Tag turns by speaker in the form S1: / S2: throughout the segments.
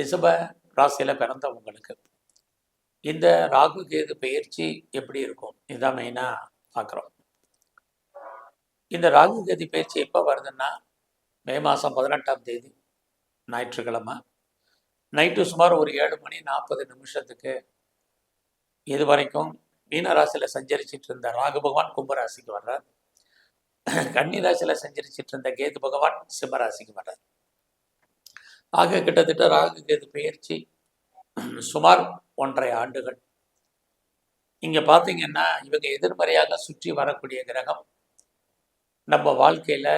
S1: ரிஷப ராசியில் பிறந்தவங்களுக்கு இந்த ராகு கேது பயிற்சி எப்படி இருக்கும்? இதுதான் மெயினாக பார்க்குறோம் இந்த ராகு கேது பயிற்சி எப்போ வருதுன்னா மே மாதம் பதினெட்டாம் தேதி ஞாயிற்றுக்கிழமை. நைட்டு சுமார் ஒரு ஏழு மணி நாற்பது நிமிஷத்துக்கு இது வரைக்கும் மீனராசியில் சஞ்சரிச்சிட்டு இருந்த ராகு பகவான் கும்பராசிக்கு வர்றார். கன்னிராசியில் சஞ்சரிச்சிட்டு இருந்த கேது பகவான் சிம்மராசிக்கு வர்றார். ஆக கிட்டத்தட்ட ராகு கேது பயிற்சி சுமார் ஒன்றரை ஆண்டுகள். இங்கே பார்த்தீங்கன்னா இவங்க எதிர்மறையாக சுற்றி வரக்கூடிய கிரகம். நம்ம வாழ்க்கையில்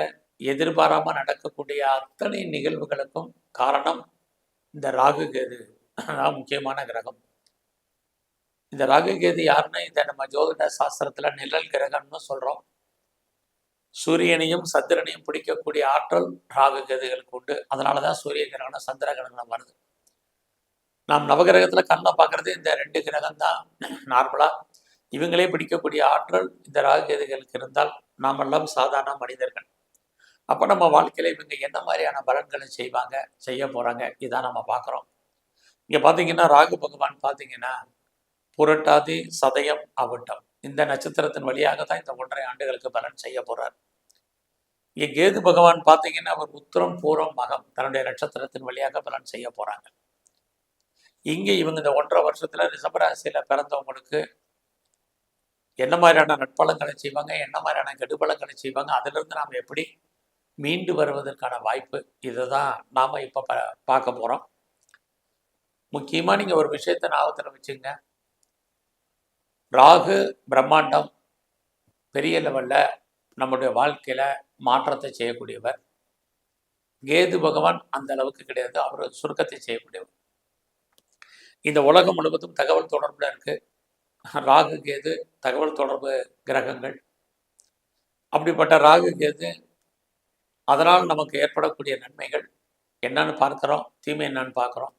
S1: எதிர்பாராமல் நடக்கக்கூடிய அத்தனை நிகழ்வுகளுக்கும் காரணம் இந்த ராகு கேது தான் முக்கியமான கிரகம். இந்த ராகு கேது யாருன்னா இந்த நம்ம ஜோதிட சாஸ்திரத்தில் நிழல் கிரகம்னு சொல்கிறோம் சூரியனையும் சந்திரனையும் பிடிக்கக்கூடிய ஆற்றல் ராகு கதைகளுக்கு உண்டு. அதனால தான் சூரிய கிரகணம் சந்திர கிரகணம் வருது. நாம் நவகிரகத்தில் கண்ணை பார்க்குறது இந்த ரெண்டு கிரகம் தான் நார்மலாக இவங்களே பிடிக்கக்கூடிய ஆற்றல் இந்த ராகு கேதுகளுக்கு இருந்தால் நாமெல்லாம் சாதாரண மனிதர்கள். அப்போ நம்ம வாழ்க்கையில் இவங்க என்ன மாதிரியான பலன்களை செய்வாங்க செய்ய போகிறாங்க இதான் நம்ம பார்க்குறோம். இங்கே பார்த்தீங்கன்னா ராகு பகவான் பார்த்தீங்கன்னா புரட்டாதி சதயம் அவிட்டம். இந்த நட்சத்திரத்தின் வழியாக தான் இந்த ஒன்றரை ஆண்டுகளுக்கு பலன் செய்ய போகிறார் இங்கே கேது பகவான் பார்த்தீங்கன்னா அவர் உத்திரம் பூரம் மகம் தன்னுடைய நட்சத்திரத்தின் வழியாக பலன் செய்ய போறாங்க. இங்கே இவங்க இந்த ஒன்றரை வருஷத்துல ரிஷபராசியில பிறந்தவங்களுக்கு என்ன மாதிரியான நட்பலங்களை செய்வாங்க என்ன மாதிரியான கெடுபலங்களை செய்வாங்க அதிலிருந்து நாம் எப்படி மீண்டு வருவதற்கான வாய்ப்பு இதுதான் நாம இப்போ ப பார்க்க போறோம். முக்கியமாக நீங்கள் ஒரு விஷயத்த ஞாபகத்தில் வச்சுங்க ராகு பிரம்மாண்டம் பெரிய லெவலில் நம்முடைய வாழ்க்கையில் மாற்றத்தை செய்யக்கூடியவர். கேது பகவான் அந்த அளவுக்கு கிடையாது. அவர் சுருக்கத்தை செய்யக்கூடியவர். இந்த உலகம் முழுவதும் தகவல் தொடர்பில் இருக்குது ராகு கேது தகவல் தொடர்பு கிரகங்கள். அப்படிப்பட்ட ராகு கேது அதனால் நமக்கு ஏற்படக்கூடிய நன்மைகள் என்னன்னு பார்க்குறோம். தீமை என்னன்னு பார்க்குறோம்.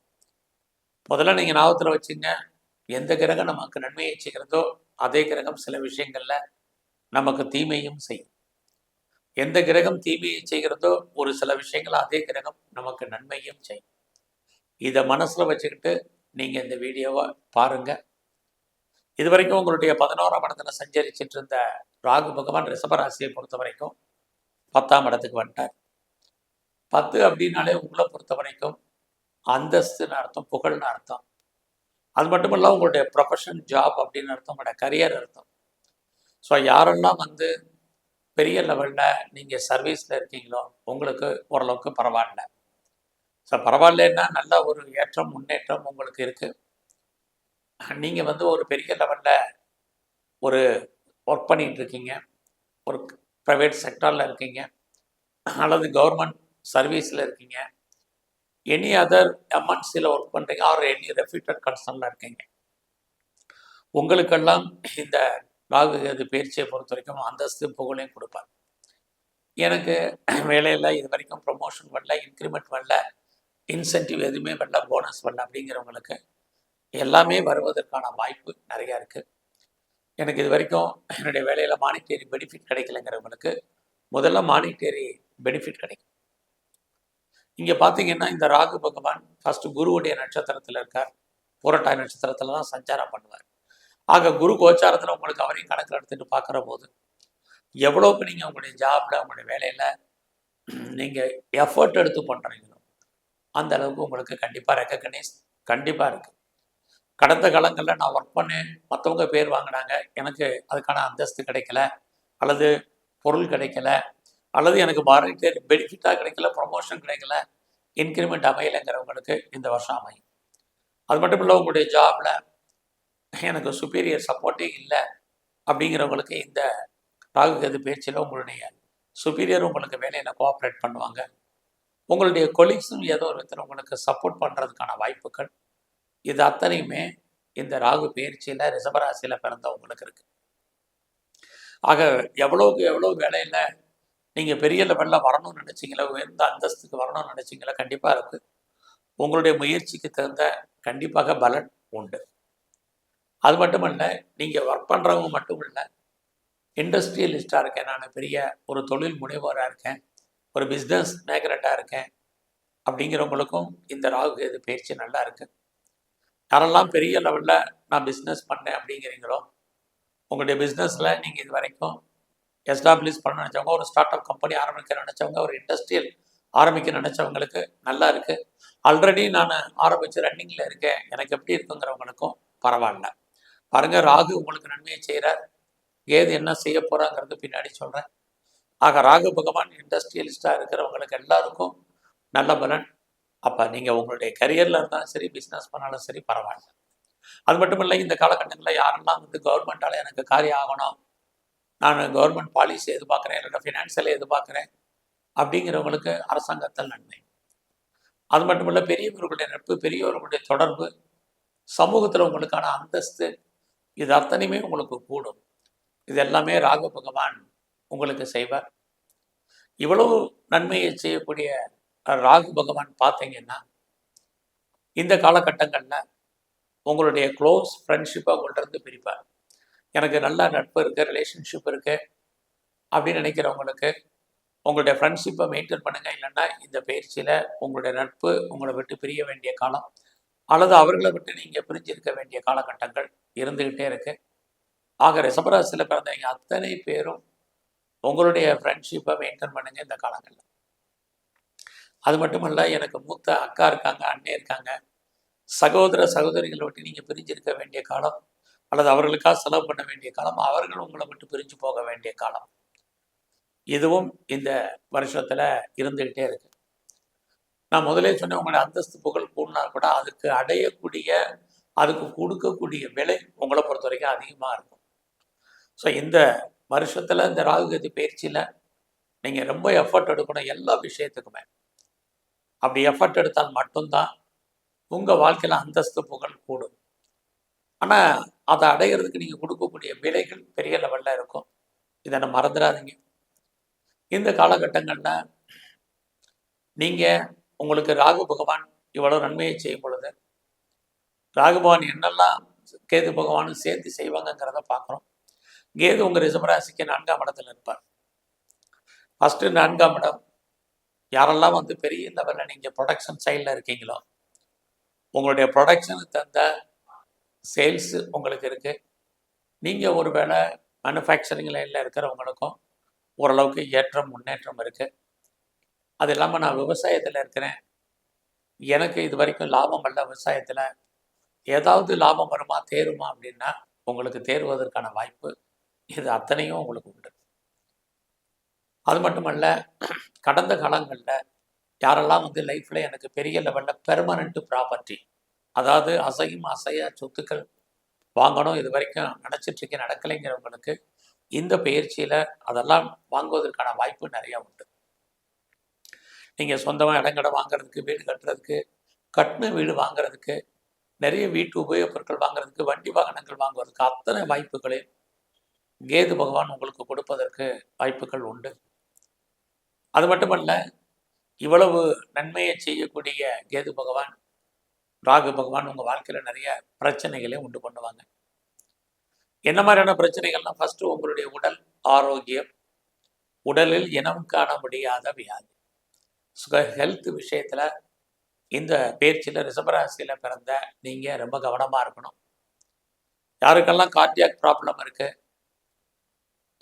S1: முதல்ல நீங்கள் ஞாபகத்தில் வச்சுங்க. எந்த கிரகம் நமக்கு நன்மையை செய்கிறதோ அதே கிரகம் சில விஷயங்களில் நமக்கு தீமையும் செய்யும். எந்த கிரகம் தீமையை செய்கிறதோ ஒரு சில விஷயங்கள் அதே கிரகம் நமக்கு நன்மையும் செய்யும். இதை மனசில் வச்சுக்கிட்டு நீங்கள் இந்த வீடியோவை பாருங்கள் இது வரைக்கும் உங்களுடைய பதினோராம் இடத்துல சஞ்சரிச்சிட்டு இருந்த ராகு பகவான் ரிஷபராசியை பொறுத்த வரைக்கும் பத்தாம் இடத்துக்கு வந்துட்டார். பத்து அப்படின்னாலே உங்களை பொறுத்த வரைக்கும் அந்தஸ்துன்னு அர்த்தம் புகழ்னு அர்த்தம். அது மட்டும் இல்லாமல் உங்களுடைய ப்ரொஃபஷன் ஜாப் அப்படின்னு அர்த்தம் உங்களோட கரியர் அர்த்தம். ஸோ யாரெல்லாம் வந்து பெரிய லெவலில் நீங்கள் சர்வீஸில் இருக்கீங்களோ உங்களுக்கு ஓரளவுக்கு பரவாயில்ல. ஸோ பரவாயில்லன்னா நல்ல ஒரு ஏற்றம் முன்னேற்றம் உங்களுக்கு இருக்குது நீங்கள் வந்து ஒரு பெரிய லெவலில் ஒரு ஒர்க் பண்ணிகிட்டு இருக்கீங்க. ஒரு ப்ரைவேட் செக்டாரில் இருக்கீங்க. அல்லது கவர்மெண்ட் சர்வீஸில் இருக்கீங்க. எனி அதர் எம்என்சியில் ஒர்க் பண்ணுறீங்க ஆர் எனி ரெஃப்யூட்டட் கன்சர்னில் இருக்கீங்க. உங்களுக்கெல்லாம் இந்த ராகு கேது பயிற்சியை பொறுத்த வரைக்கும் அந்தஸ்து புகழையும் கொடுப்பார். எனக்கு வேலையில் இது வரைக்கும் ப்ரொமோஷன் வரல இன்க்ரிமெண்ட் வரல இன்சென்டிவ் எதுவுமே வரல போனஸ் வரல அப்படிங்கிறவங்களுக்கு எல்லாமே வருவதற்கான வாய்ப்பு நிறையா இருக்குது எனக்கு இது வரைக்கும் என்னுடைய வேலையில் மானிட்டரி பெனிஃபிட் கிடைக்கலங்கிறவங்களுக்கு முதல்ல மானிட்டரி பெனிஃபிட் கிடைக்கும். இங்கே பார்த்தீங்கன்னா இந்த ராகு பகவான் ஃபஸ்ட்டு குருவுடைய நட்சத்திரத்தில் இருக்கார். புரட்டாய் நட்சத்திரத்தில் தான் சஞ்சாரம் பண்ணுவார். ஆக குரு கோச்சாரத்தில் உங்களுக்கு அவரையும் கணக்கில் எடுத்துகிட்டு பார்க்குற போது எவ்வளோக்கு நீங்கள் உங்களுடைய ஜாப்ல உங்களுடைய வேலையில் நீங்கள் எஃபர்ட் எடுத்து பண்ணுறீங்களோ அந்த அளவுக்கு உங்களுக்கு கண்டிப்பாக ரெக்கக்னைஸ் கண்டிப்பாக இருக்குது கடந்த காலங்களில் நான் ஒர்க் பண்ணேன் மற்றவங்க பேர் வாங்கினாங்க எனக்கு அதுக்கான அந்தஸ்து கிடைக்கல அல்லது பொருள் கிடைக்கல அல்லது எனக்கு மானிட்டரி பெனிஃபிட்டாக கிடைக்கல ப்ரொமோஷன் கிடைக்கல இன்க்ரிமெண்ட் அமையலைங்கிறவங்களுக்கு இந்த வருஷம் அமையும். அது மட்டும் இல்லை உங்களுடைய ஜாபில் எனக்கு சுப்பீரியர் சப்போர்ட்டே இல்லை அப்படிங்கிறவங்களுக்கு இந்த ராகு கேது பேச்சில் உங்களுடைய சுப்பீரியர் உங்களுக்கு வேலையில் கோஆப்ரேட் பண்ணுவாங்க. உங்களுடைய கொலீக்ஸும் ஏதோ ஒரு விதத்தில் உங்களுக்கு சப்போர்ட் பண்ணுறதுக்கான வாய்ப்புகள். இது அத்தனையுமே இந்த ராகு பயிற்சியில் ரிசபராசியில் பிறந்தவங்களுக்கு இருக்குது ஆக எவ்வளோக்கு எவ்வளோ வேலையில் நீங்கள் பெரிய லெவலில் வரணும்னு நினச்சிங்களா உயர்ந்த அந்தஸ்துக்கு வரணும்னு நினச்சிங்களா கண்டிப்பாக இருக்குது உங்களுடைய முயற்சிக்கு தகுந்த கண்டிப்பாக பலன் உண்டு. அது மட்டும் இல்லை நீங்கள் ஒர்க் பண்ணுறவங்க மட்டும் இல்லை இண்டஸ்ட்ரியலிஸ்டாக இருக்கேன் நான் பெரிய ஒரு தொழில் முனைவோராக இருக்கேன் ஒரு பிஸ்னஸ் மேக்னட்டாக இருக்கேன் அப்படிங்கிறவங்களுக்கும் இந்த ராகு இது பயிற்சி நல்லா இருக்கு. யாரெல்லாம் பெரிய லெவலில் நான் பிஸ்னஸ் பண்ணேன் அப்படிங்கிறீங்களோ உங்களுடைய பிஸ்னஸில் நீங்கள் இது வரைக்கும் எஸ்டாப்ளிஷ் பண்ண நினச்சவங்க ஒரு ஸ்டார்ட் அப் கம்பெனி ஆரம்பிக்க நினச்சவங்க ஒரு இண்டஸ்ட்ரியல் ஆரம்பிக்க நினச்சவங்களுக்கு நல்லா இருக்குது ஆல்ரெடி நான் ஆரம்பித்து ரன்னிங்கில் இருக்கேன். எனக்கு எப்படி இருக்குங்கிறவங்களுக்கும் பரவாயில்ல. பாருங்கள் ராகு உங்களுக்கு நன்மையை செய்கிறார் கேது என்ன செய்ய போகிறாங்கிறது பின்னாடி சொல்கிறேன் ஆக ராகு பகவான் இண்டஸ்ட்ரியலிஸ்டாக இருக்கிறவங்களுக்கு எல்லாருக்கும் நல்ல பலன். அப்போ நீங்கள் உங்களுடைய கரியரில் இருந்தாலும் சரி பிஸ்னஸ் பண்ணாலும் சரி பரவாயில்ல. அது மட்டும் இல்லை இந்த காலகட்டங்களில் யாரெல்லாம் வந்து கவர்மெண்ட்டால் எனக்கு காரியம் ஆகணும் நான் கவர்மெண்ட் பாலிசி எதிர்பார்க்குறேன் என்னோட ஃபினான்சியலை எதிர்பார்க்குறேன் அப்படிங்கிறவங்களுக்கு அரசாங்கத்தால் நன்மை. அது மட்டும் இல்லை பெரியவர்களுடைய நட்பு பெரியவர்களுடைய தொடர்பு சமூகத்தில் உங்களுக்கான அந்தஸ்து இது அத்தனையுமே உங்களுக்கு கூடும். இது எல்லாமே ராகு பகவான் உங்களுக்கு செய்வார். இவ்வளவு நன்மையை செய்யக்கூடிய ராகு பகவான் பார்த்தீங்கன்னா இந்த காலகட்டங்களில் உங்களுடைய க்ளோஸ் ஃப்ரெண்ட்ஷிப்பை உங்கள்கிட்ட இருந்து பிரிப்பார். எனக்கு நல்ல நட்பு இருக்குது ரிலேஷன்ஷிப் இருக்குது அப்படின்னு நினைக்கிறவங்களுக்கு உங்களுடைய ஃப்ரெண்ட்ஷிப்பை மெயின்டைன் பண்ணுங்கள் இல்லைன்னா இந்த பயிற்சியில் உங்களுடைய நட்பு உங்களை விட்டு பிரிய வேண்டிய காலம் அல்லது அவர்களை விட்டு நீங்கள் பிரிஞ்சிருக்க வேண்டிய காலகட்டங்கள் இருந்துக்கிட்டே இருக்குது ஆக ரிசபராசியில் பிறந்தவங்க அத்தனை பேரும் உங்களுடைய ஃப்ரெண்ட்ஷிப்பை மெயின்டைன் பண்ணுங்க இந்த காலங்களில். அது மட்டுமல்ல எனக்கு மூத்த அக்கா இருக்காங்க அண்ணே இருக்காங்க. சகோதர சகோதரிகளை விட்டு நீங்கள் பிரிஞ்சிருக்க வேண்டிய காலம் அல்லது அவர்களுக்காக செலவு பண்ண வேண்டிய காலம் அவர்கள் உங்களை விட்டு பிரிஞ்சு போக வேண்டிய காலம். இதுவும் இந்த வருஷத்தில் இருந்துக்கிட்டே இருக்கு. நான் முதலே சொன்னேன் உங்களுடைய அந்தஸ்து புகழ் கூடினா கூட அதுக்கு அடையக்கூடிய அதுக்கு கொடுக்கக்கூடிய விலை உங்களை பொறுத்த வரைக்கும் அதிகமாக இருக்கும். ஸோ இந்த வருஷத்தில் இந்த ராகுகதி பயிற்சியில் நீங்கள் ரொம்ப எஃபர்ட் எடுக்கணும் எல்லா விஷயத்துக்குமே. அப்படி எஃபர்ட் எடுத்தால் மட்டும்தான் உங்கள் வாழ்க்கையில் அந்தஸ்து புகழ் கூடும். ஆனால் அதை அடைகிறதுக்கு நீங்கள் கொடுக்கக்கூடிய விலைகள் பெரிய லெவலில் இருக்கும். இதை மறந்துடாதீங்க. இந்த காலகட்டங்களில் நீங்கள் உங்களுக்கு ராகு பகவான் இவ்வளோ நன்மையை செய்யும் பொழுது ராகு பகவான் என்னெல்லாம் கேது பகவானும் சேர்த்து செய்வாங்கங்கிறத பார்க்குறோம். கேது உங்கள் ரிசபராசிக்கு நான்காம் இடத்துல இருப்பார். ஃபஸ்ட்டு நான்காம் இடம் யாரெல்லாம் வந்து பெரிய லெவலில் நீங்கள் ப்ரொடக்ஷன் சைடில் இருக்கீங்களோ உங்களுடைய ப்ரொடக்ஷனுக்கு தந்த சேல்ஸு உங்களுக்கு இருக்குது நீங்கள் ஒரு வேளை மேனுஃபேக்சரிங் லைனில் இருக்கிறவங்களுக்கும் ஓரளவுக்கு ஏற்றம் முன்னேற்றம் இருக்குது அது இல்லாமல் நான் விவசாயத்தில் இருக்கிறேன். எனக்கு இது வரைக்கும் லாபம் அல்ல விவசாயத்தில். ஏதாவது லாபம் வருமா தேருமா அப்படின்னா உங்களுக்கு தேர்வதற்கான வாய்ப்பு இது அத்தனையும் உங்களுக்கு உண்டு. அது மட்டுமல்ல கடந்த காலங்களில் யாரெல்லாம் வந்து லைஃப்பில் எனக்கு பெரிய லெவலில் பெர்மனண்ட்டு ப்ராப்பர்ட்டி அதாவது அசையும் அசைய சொத்துக்கள் வாங்கணும். இது வரைக்கும் நினச்சிட்ருக்கே நடக்கலைங்கிறவங்களுக்கு இந்த பயிற்சியில் அதெல்லாம் வாங்குவதற்கான வாய்ப்பு நிறையா உண்டு. நீங்கள் சொந்தமாக இடங்கடை வாங்குறதுக்கு வீடு கட்டுறதுக்கு கட்டின வீடு வாங்குறதுக்கு நிறைய வீட்டு உபயோகப் பொருட்கள் வாங்குறதுக்கு வண்டி வாகனங்கள் வாங்குவதற்கு அத்தனை வாய்ப்புகளையும் கேது பகவான் உங்களுக்கு கொடுப்பதற்கு வாய்ப்புகள் உண்டு. அது மட்டுமல்ல இவ்வளவு நன்மையை செய்யக்கூடிய கேது பகவான் ராகு பகவான் உங்கள் வாழ்க்கையில் நிறைய பிரச்சனைகளை உண்டு பண்ணுவாங்க. என்ன மாதிரியான பிரச்சனைகள்லாம் ஃபஸ்ட்டு உங்களுடைய உடல் ஆரோக்கியம் உடலில் இனம் காண முடியாத வியாதி. சுக ஹெல்த் விஷயத்தில் இந்த பேச்சில் ரிசபராசியில் பிறந்த நீங்கள் ரொம்ப கவனமாக இருக்கணும். யாருக்கெல்லாம் கார்டியாக் ப்ராப்ளம் இருக்குது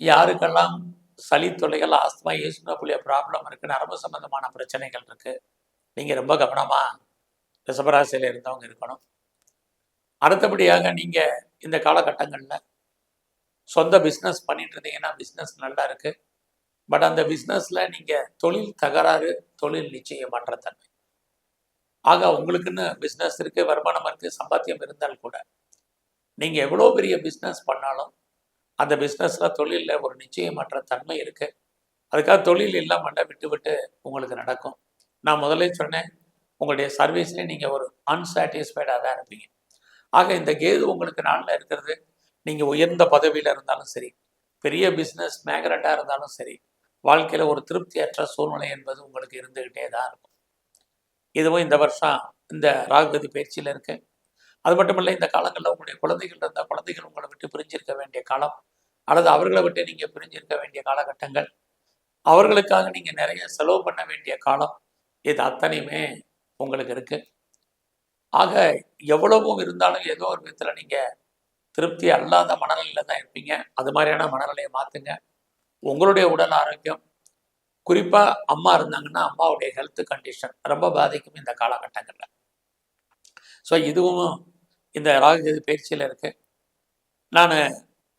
S1: யாருக்கெல்லாம் சளி தொல்லைகள் ஆஸ்துமா ஈஸ்னோபுலிய ப்ராப்ளம் இருக்குது நரம்பு சம்மந்தமான பிரச்சனைகள் இருக்குது நீங்கள் ரொம்ப கவனமாக ரிசபராசியில் இருந்தவங்க இருக்கணும். அடுத்தபடியாக நீங்கள் இந்த காலகட்டங்களில் சொந்த பிஸ்னஸ் பண்ணிட்டு இருந்தீங்கன்னா பிஸ்னஸ் நல்லா இருக்குது பட் அந்த பிஸ்னஸில் நீங்கள் தொழில் தகராறு தொழில் நிச்சயமற்ற தன்மை. ஆக உங்களுக்குன்னு பிஸ்னஸ் இருக்குது வருமானம் இருக்குது சம்பாத்தியம் இருந்தால் கூட நீங்கள் எவ்வளோ பெரிய பிஸ்னஸ் பண்ணாலும் அந்த பிஸ்னஸில் தொழிலில் ஒரு நிச்சயமற்ற தன்மை இருக்குது அதுக்காக தொழில் இல்லாமல் விட்டு விட்டு உங்களுக்கு நடக்கும். நான் முதலே சொன்னேன் உங்களுடைய சர்வீஸ்லேயே நீங்கள் ஒரு அன்சாட்டிஸ்ஃபைடாக தான் இருப்பீங்க. ஆக இந்த கேது உங்களுக்கு நாளில் இருக்கிறது. நீங்கள் உயர்ந்த பதவியில் இருந்தாலும் சரி பெரிய பிஸ்னஸ் மேக்னட்டாக இருந்தாலும் சரி வாழ்க்கையில் ஒரு திருப்தியற்ற சூழ்நிலை என்பது உங்களுக்கு இருந்துக்கிட்டே தான் இருக்கும். இதுவும் இந்த வருஷம் இந்த ராகுகதி பயிற்சியில் இருக்கு. அது மட்டும் இல்லை இந்த காலங்களில் உங்களுடைய குழந்தைகள் இருந்தால் குழந்தைகள் உங்களை விட்டு பிரிஞ்சிருக்க வேண்டிய காலம் அல்லது அவர்களை விட்டு நீங்கள் பிரிஞ்சிருக்க வேண்டிய காலகட்டங்கள். அவர்களுக்காக நீங்கள் நிறைய செலவு பண்ண வேண்டிய காலம். இது அத்தனையுமே உங்களுக்கு இருக்குது ஆக எவ்வளவும் இருந்தாலும் ஏதோ ஒரு விதத்தில் நீங்கள் திருப்தி அல்லாத மனநிலையில் தான் இருப்பீங்க. அது மாதிரியான மனநிலையை மாற்றுங்க உங்களுடைய உடல் ஆரோக்கியம் குறிப்பாக அம்மா இருந்தாங்கன்னா அம்மாவுடைய ஹெல்த் கண்டிஷன் ரொம்ப பாதிக்கும் இந்த காலகட்டங்களில். ஸோ இதுவும் இந்த ராகுகேது பயிற்சியில் இருக்குது நான்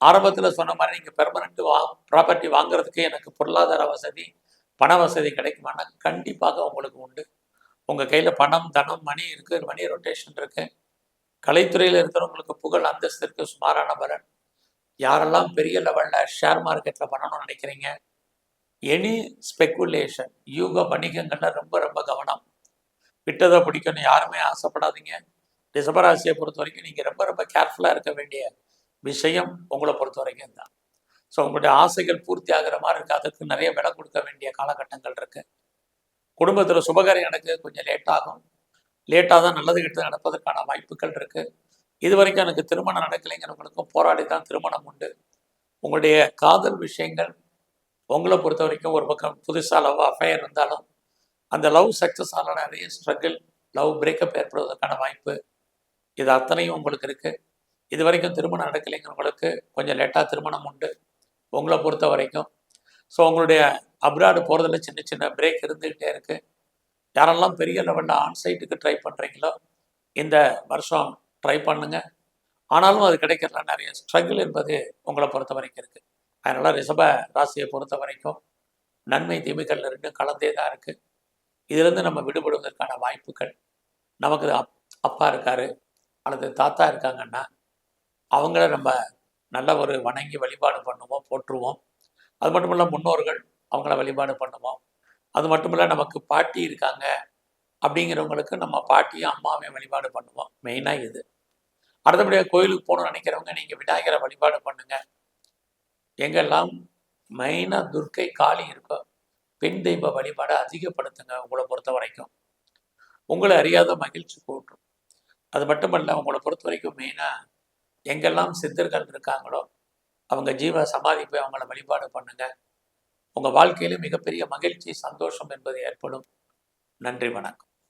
S1: ஆரம்பத்தில் சொன்ன மாதிரி நீங்கள் பெர்மனண்ட் வா ப்ராப்பர்ட்டி வாங்குறதுக்கு எனக்கு பொருளாதார வசதி பண வசதி கிடைக்குமானா கண்டிப்பாக உங்களுக்கு உண்டு. உங்கள் கையில் பணம் தனம் மணி இருக்குது மணி ரொட்டேஷன் இருக்குது கலைத்துறையில் இருக்கிறவங்களுக்கு புகழ் அந்தஸ்து இருக்குது சுமாரான பலன். யாரெல்லாம் பெரிய லெவலில் ஷேர் மார்க்கெட்டில் பண்ணணும்னு நினைக்கிறீங்க? எனி ஸ்பெக்குலேஷன் யூக வணிகங்கள்ல ரொம்ப ரொம்ப கவனம். விட்டதை பிடிக்கணும் யாருமே ஆசைப்படாதீங்க. ரிஷபராசியை பொறுத்த வரைக்கும் நீங்கள் ரொம்ப ரொம்ப கேர்ஃபுல்லாக இருக்க வேண்டிய விஷயம் உங்களை பொறுத்த வரைக்கும் தான் ஸோ உங்களுடைய ஆசைகள் பூர்த்தி ஆகிற மாதிரி இருக்குது அதுக்கு நிறைய விலை கொடுக்க வேண்டிய காலகட்டங்கள் இருக்குது குடும்பத்தில் சுபகாரியம் நடக்க கொஞ்சம் லேட் ஆகும். லேட்டாக தான் நல்லது கெட்டது நடப்பதற்கான வாய்ப்புகள் இருக்குது இது வரைக்கும் எனக்கு திருமணம் நடக்கலைங்கிறவங்களுக்கும் போராடி தான் திருமணம் உண்டு. உங்களுடைய காதல் விஷயங்கள் உங்களை பொறுத்த வரைக்கும் ஒரு பக்கம் புதுசாக லவ் அஃபையர் இருந்தாலும் அந்த லவ் சக்ஸஸ் ஆன நிறைய ஸ்ட்ரகிள் லவ் பிரேக்கப் ஏற்படுவதற்கான வாய்ப்பு இது அத்தனையும் உங்களுக்கு இருக்குது இது வரைக்கும் திருமணம் நடக்கலைங்கிறவங்களுக்கு கொஞ்சம் லேட்டாக திருமணம் உண்டு. உங்களை பொறுத்த வரைக்கும் ஸோ உங்களுடைய அப்ராடு போகிறதுல சின்ன சின்ன பிரேக் இருந்துக்கிட்டே இருக்குது யாரெல்லாம் பெரிய லெவலில் ஆன்சைட்டுக்கு ட்ரை பண்ணுறீங்களோ இந்த வருஷம் ட்ரை பண்ணுங்க. ஆனாலும் அது கிடைக்கிறதுல நிறைய ஸ்ட்ரகிள் என்பது உங்களை பொறுத்த வரைக்கும் இருக்குது அதனால் ரிஷப ராசியை பொறுத்த வரைக்கும் நன்மை தீமைகள் ரெண்டும் கலந்தே தான் இருக்குது இதிலிருந்து நம்ம விடுபடுவதற்கான வாய்ப்புகள். நமக்கு அப் அப்பா இருக்கார் அல்லது தாத்தா இருக்காங்கன்னா அவங்கள நம்ம நல்ல ஒரு வணங்கி வழிபாடு பண்ணுவோம் போற்றுவோம். அது மட்டும் இல்லை முன்னோர்கள் அவங்கள வழிபாடு பண்ணுவோம் அது மட்டும் இல்லை நமக்கு பாட்டி இருக்காங்க அப்படிங்கிறவங்களுக்கு நம்ம பாட்டியும் அம்மாவையும் வழிபாடு பண்ணுவோம். மெயினாக இது. அடுத்தபடியாக கோயிலுக்கு போகணும்னு நினைக்கிறவங்க நீங்கள் விநாயகரை வழிபாடு பண்ணுங்க. எங்கெல்லாம் மெயினாக துர்க்கை காளி இருக்கோ பெண் தெய்வ வழிபாடை அதிகப்படுத்துங்க உங்களை பொறுத்த வரைக்கும். உங்களை அறியாத மகிழ்ச்சி கூட்டும். அது மட்டுமல்ல உங்களை பொறுத்த வரைக்கும் மெயினாக எங்கெல்லாம் சித்தர்கள் இருக்காங்களோ அவங்க ஜீவ சமாதி போய் அவங்கள வழிபாடு பண்ணுங்க. உங்கள் வாழ்க்கையில மிகப்பெரிய மகிழ்ச்சி சந்தோஷம் என்பது ஏற்படும். நன்றி வணக்கம்.